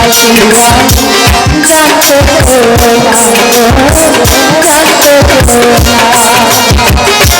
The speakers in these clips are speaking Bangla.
কাটতে কাটতে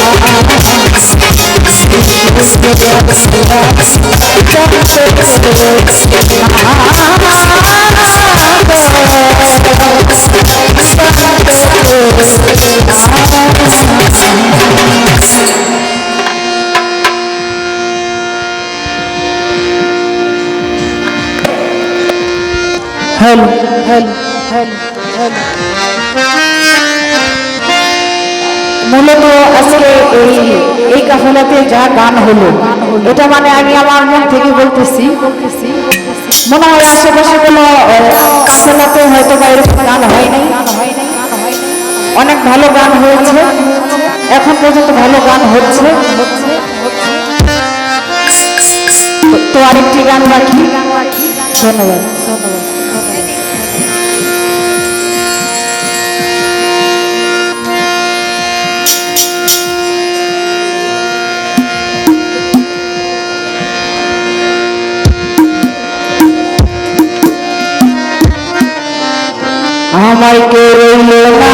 بس بس بس بس بس هل هل هل هل মূলত আজকে এই এই কাফেলাতে যা গান হলো, এটা মানে আমি আমার মন থেকে বলতেছি। মনে হয় আশেপাশে কোনো কাফেলাতে হয়তো বা এরকম গান হয়নি অনেক ভালো গান হয়েছে। এখন পর্যন্ত ভালো গান হচ্ছে। তো- আরেকটি গান বাকি। ধন্যবাদ ধন্যবাদ। আমায় কে রইল না?